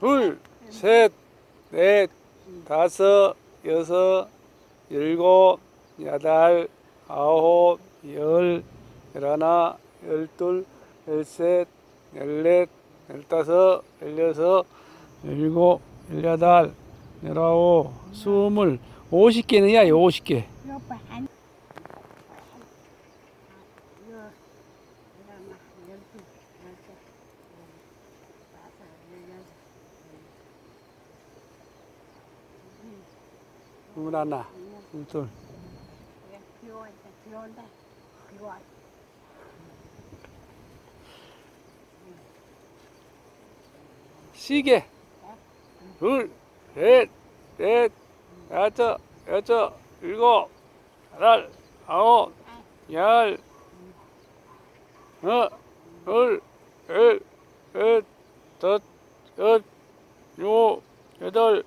둘, 셋, 넷, 다섯, 여섯, 일곱, 여덟, 아홉, 열, 열하나, 열둘, 열셋, 열넷, 열다섯, 열여섯, 열일곱, 열여덟, 열아홉, 스물, 오십 개는 야, 오십 개. 이거 봐. 안. 이거 이거 막 열두, 열세, 열다섯, 열여섯. 스물하나, 스물둘. 이게 비 온다, 비 온다, 비 와. 시계 둘, 셋, 넷, 다섯, 여섯, 일곱, 여덟, 아홉, 열, 어, 둘, 셋, 넷, 다섯, 여섯, 여덟,